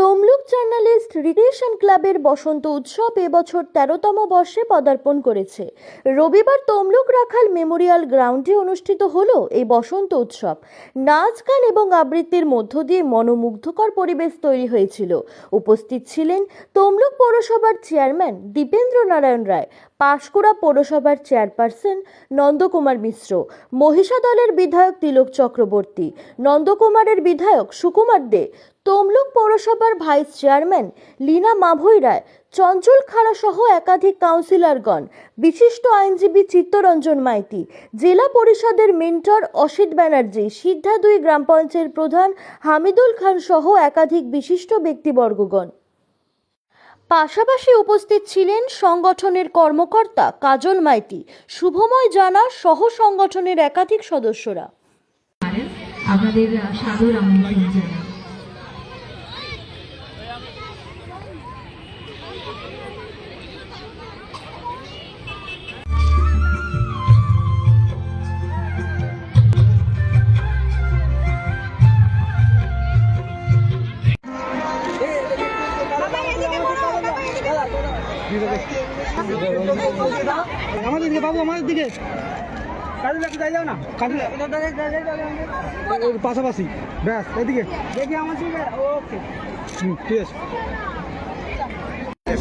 Tamluk journalist recreation ক্লাবের বসন্ত উৎসব এবছর তেরোতম বর্ষে পদার্পণ করেছে। রবিবার তমলুক রাখাল মেমোরিয়াল গ্রাউন্ডে অনুষ্ঠিত হলো এই বসন্ত উৎসব। নাচ, গান এবং আবৃত্তির মধ্য দিয়ে মনোমুগ্ধকর পরিবেশ তৈরি হয়েছিল। উপস্থিত ছিলেন তমলুক পৌরসভার চেয়ারম্যান দীপেন্দ্র নারায়ণ রায়, পাঁশকুড়া পৌরসভার চেয়ারপারসন নন্দকুমার মিশ্র মহিষা দলের বিধায়ক তিলক চক্রবর্তী, নন্দকুমারের বিধায়ক সুকুমার দে তমলুক পৌরসভার ভাইস চেয়ারম্যান লীনা মাভৈ রায়, চঞ্চল খাড়া সহ একাধিক কাউন্সিলরগণ, বিশিষ্ট আইনজীবী চিত্তরঞ্জন মাইতি, জেলা পরিষদের মেন্টর অসিত ব্যানার্জি সিদ্ধা দুই গ্রাম পঞ্চায়েত প্রধান হামিদুল খান সহ একাধিক বিশিষ্ট ব্যক্তিবর্গগণ। পাশাপাশি উপস্থিত ছিলেন সংগঠনের কর্মকর্তা কাজল মাইতি, শুভময় জানা সহ সংগঠনের একাধিক সদস্যরা। আপনাদের সাদর আমন্ত্রণ জানাই আমাদের দিকে। বাবু আমাদের দিকে পাশাপাশি। ব্যাস এদিকে। দেখি আমার ঠিক আছে।